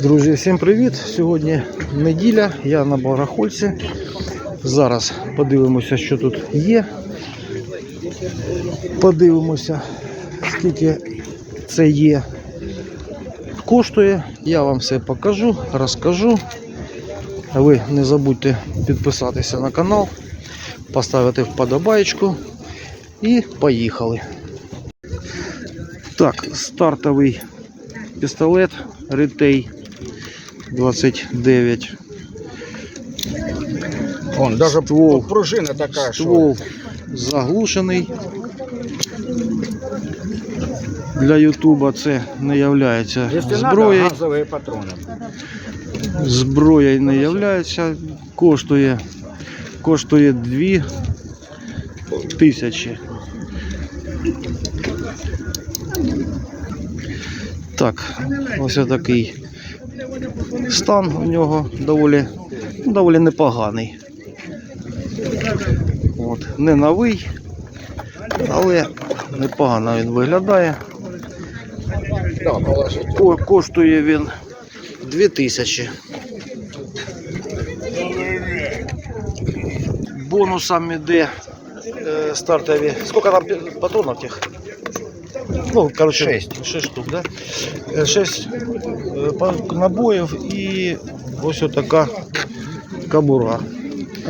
Друзі, всім привіт! Сьогодні неділя, я на барахольці. Зараз подивимося, що тут є. Подивимося, скільки це є. Коштує. Я вам все покажу, розкажу. Ви не забудьте підписатися на канал, поставити вподобайку і поїхали. Так, стартовий пістолет Ретей 29. Вон, даже Ствол. пружина такая, Ствол заглушений. Для Ютуба це не є зброєю. Зброя не являється, коштує, коштує 2 тисячі. Так, ось такий стан у нього доволі, доволі непоганий. От, не новий, але непогано він виглядає. Да. Ко- Коштує він 2000. Бонусом іде е, стартові. Сколько там пі- патронів тих? Ну, короче, Шесть. 6 штук, да? 6 набоїв і ось така кабура.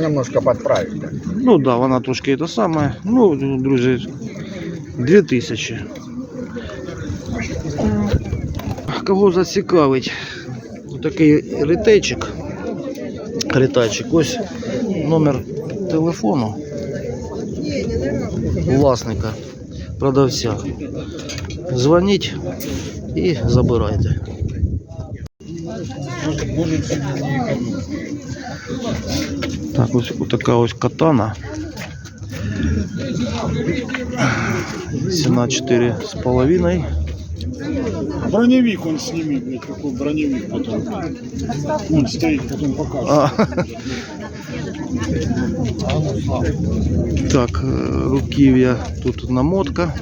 Немножко подправить. да. Ну да, вона трошки те саме. Ну, друзі, 2000. Кого зацікавить такий ретейчик, ретайчик, ось номер телефону власника, продавця. Дзвоніть і забирайте. Так, ось така ось катана. Ціна 4,5. Броневик он сними, блядь, какой броневик потом. Он стоит, потом покажет. Так, е, руків'я тут намотка.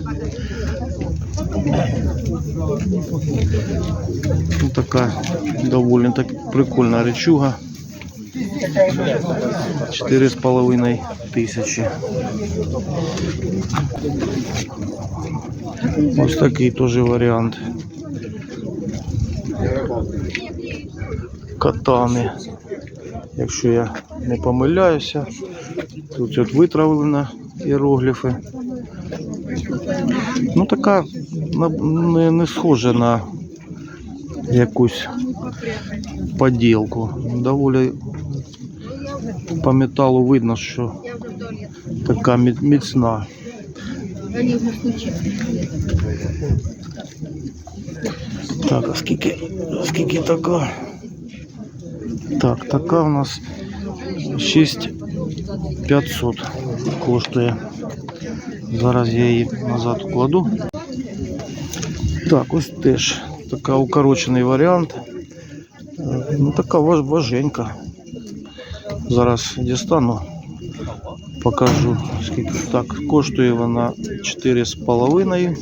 Ну, така доволі так прикольна речуга. 4,5 тисячі. Ось такий теж варіант. Катани. Якщо я не помиляюся, тут от витравлено іерогліфи. Ну така не, не схожа на якусь поділку. Доволі по металу видно, що така мі- міцна. Так, а скільки, скільки така? Так, така у нас 6500 коштує. Зараз я її назад вкладу. Так, ось теж така укорочений варіант. Е, Ну така важ- важенька. Зараз дістану, покажу скільки. Так, коштує вона 4,5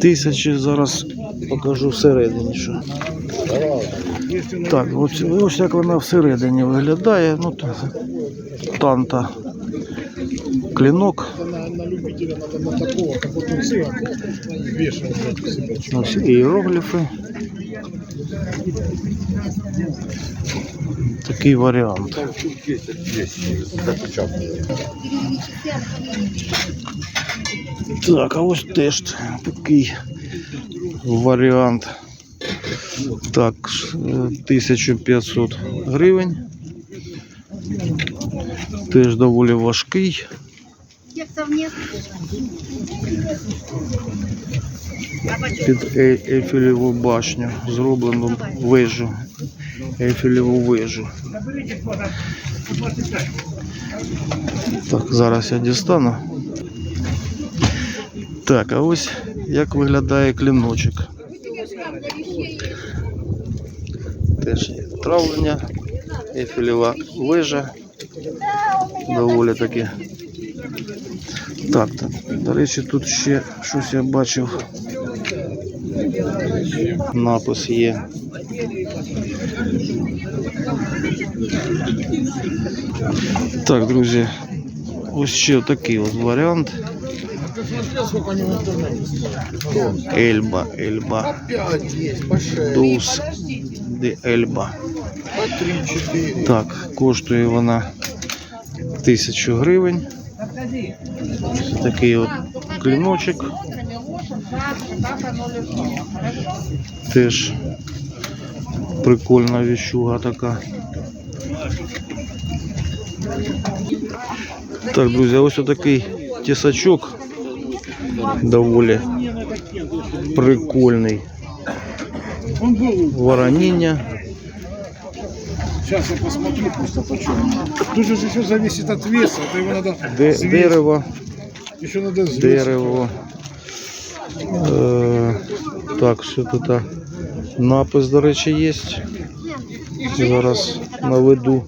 тисячі. Зараз покажу всередині. Що. Так, ось, ось як вона всередині виглядає. Ну, та- танта клинок. На, на любителя надо на такого, как вот он сверху вешал, блядь, у себя. Ось іерогліфи. Такий варіант. Так, а ось теж такий варіант. Так, е, 1500 гривень. Теж доволі важкий. Під Е- Ейфелеву башню, зроблено вежу, Ейфелеву вежу. Так, зараз я дістану. Так, а ось як виглядає кліночок. Теж є травлення, Ейфелева вежа. Доволі таки. Так, так. До речі, тут ще щось я бачив. Напис є. Так, друзі, ось ще такий от варіант. Есть, по Дус де Ельба. Так, коштує вона тисячу гривень. Такий от кліночок. Теж прикольна віщуга така. Так, друзі, ось такий тісачок доволі прикольний. Он был, Вороніння. сейчас я посмотрю просто почем. Тут же еще зависит от веса, это его надо Де, взвесить. дерево. Еще надо взвесить. дерево. Е, так, що тут? Напис, до речі, є. Зараз наведу.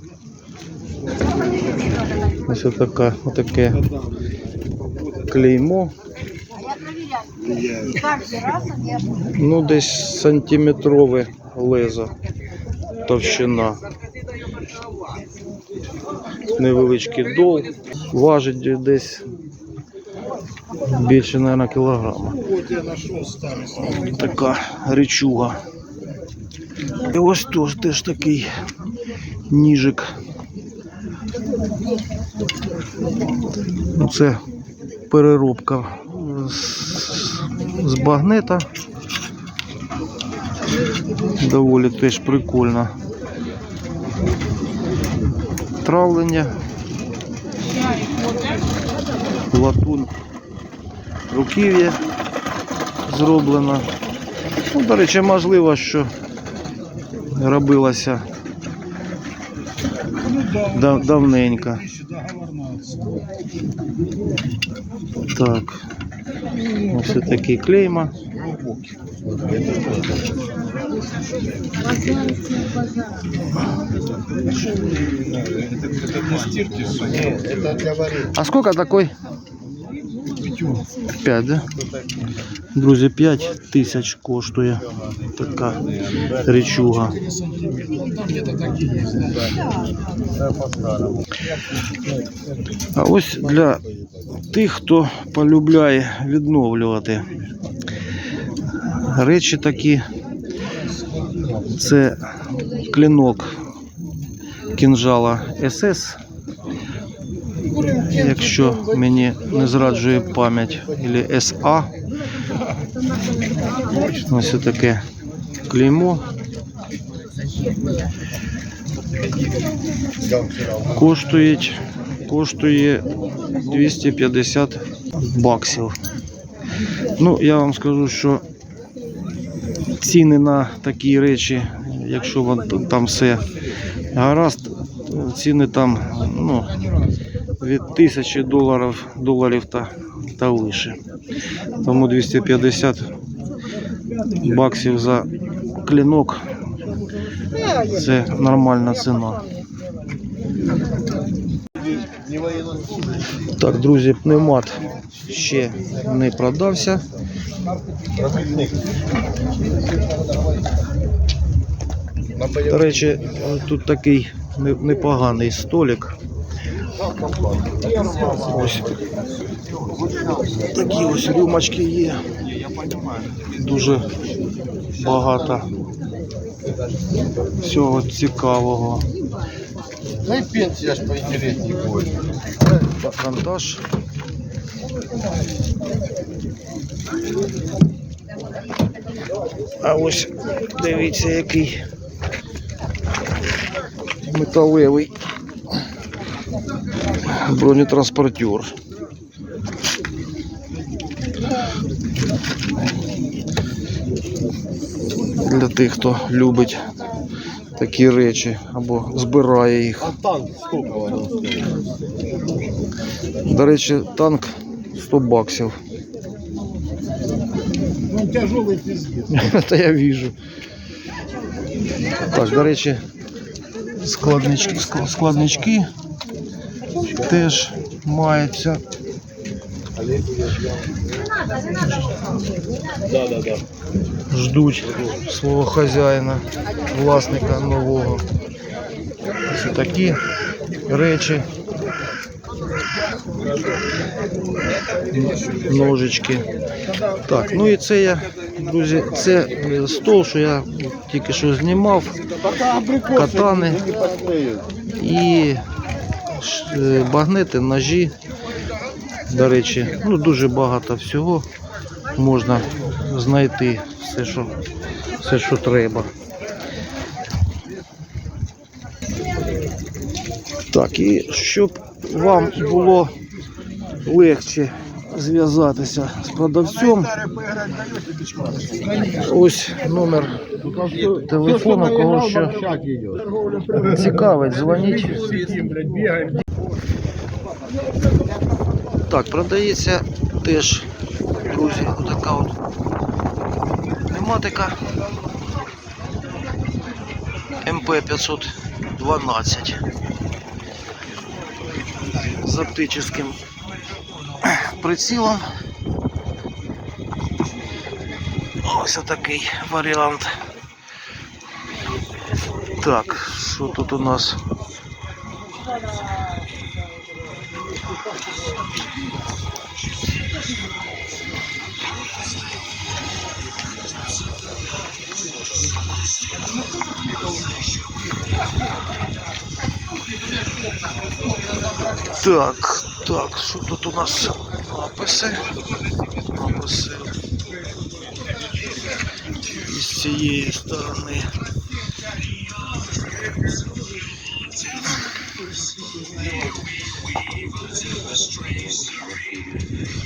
Ось така, отаке клеймо. Ну, десь сантиметрове лезо. Товщина. Невеличкий дол. Важить десь більше, мабуть, кілограма. Така речуга. І ось теж, теж такий ніжик. Це переробка з, багнета. Доволі теж прикольно. Травлення. Латунь руків'я зроблено. Ну, до речі, можливо, що робилося дав- давненько. Так. Ось такі клейма. Это для варенья. А сколько такой? 5, да? Друзі, 5 тисяч коштує така речуга. А ось для тих, хто полюбляє відновлювати речі такі. Це клинок кінжала СС якщо мені не зраджує пам'ять, або СА. Ось таке клеймо. Коштує, коштує 250 баксів. Ну, я вам скажу, що ціни на такі речі, якщо там все гаразд, ціни там, ну, від тисячі доларів, доларів та, та вище. Тому 250 баксів за клінок це нормальна ціна. Так, друзі, пневмат ще не продався. До речі, тут такий непоганий столик. Ось такі ось рюмочки є. Дуже багато всього цікавого. Ну и пенсия аж поинтереснее будет. Патронтаж. А ось дивіться, який металевий бронетранспортер. Для тих, хто любить такі речі або збирає їх. А танк сколько? До речі, танк 100 баксів. Он тяжелый пиздец. Та я вижу. Так, до речі, складнички, складнички теж маються. Ждуть свого хазяїна, власника нового. Ось такі речі. Ножички. Так, ну і це я, друзі, це е, стол, що я тільки що знімав. Катани і багнети, ножі. До речі, ну дуже багато всього можна знайти все, що, все, що треба. Так, і щоб вам було легше зв'язатися з продавцем. Ось номер телефону, кого що цікавить, дзвоніть. Так, продається теж, друзі, отака от пневматика МП 512 з оптическим прицілом. Ось отакий варіант. Так, що тут у нас? Так, так, що тут у нас написи? Написи. І з цієї сторони.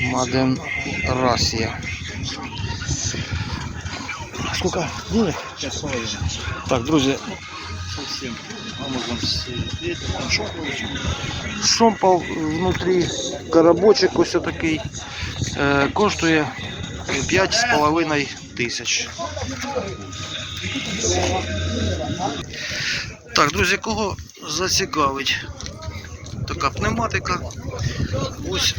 Маден Расія. Сколько? Денег? Так, друзі, шомпал внутрі, коробочок ось такий, е, коштує 5,5 тисяч. Так, друзі, кого зацікавить така пневматика? Ось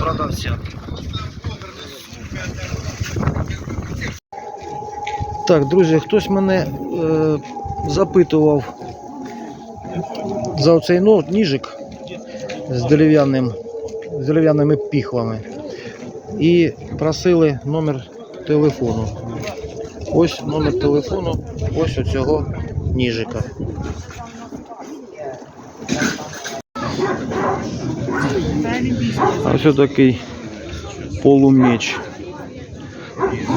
продавця. Так, друзі, хтось мене е, запитував за оцей ніжик з дерев'яним, з дерев'яними піхвами. І просили номер телефону. Ось номер телефону, ось у цього ніжика. А ось такий полумеч.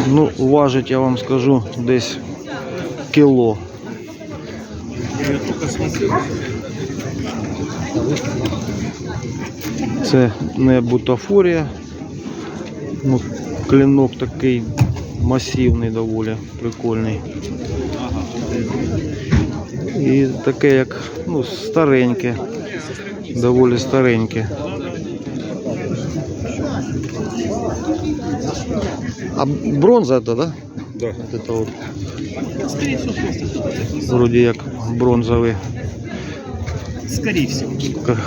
Ну, важить, я вам скажу, десь кіло. Це не бутафорія. Ну, клинок такий масивний доволі, прикольний. І таке як ну, стареньке, доволі стареньке. А бронза это, да? Да. Вот это вот. Вроде як бронзовий Скорее всего. к-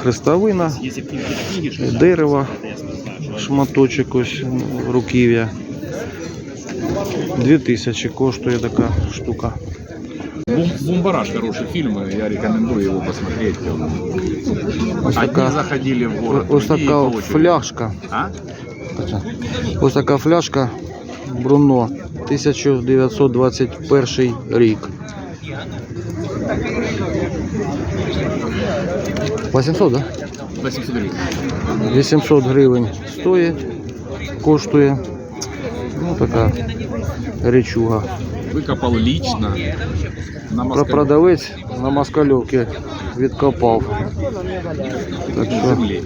хрестовина, Если бы не были книги, что дерево, это я знаю, что шматочок ось ну, руків'я. 2000 коштує така штука. Бум- Бумбараш хороший фильм, и я рекомендую его посмотреть. Ось Одни така, заходили в город, ось другие така по от очереди. фляжка. А? Ось така фляжка Бруно 1921 рік. 800, да? 800 гривен. 800 гривень стоїть, коштує. Ну, така речуга. Выкопал лично на Про Москве. продавець на Москальовці відкопав. Так що земле.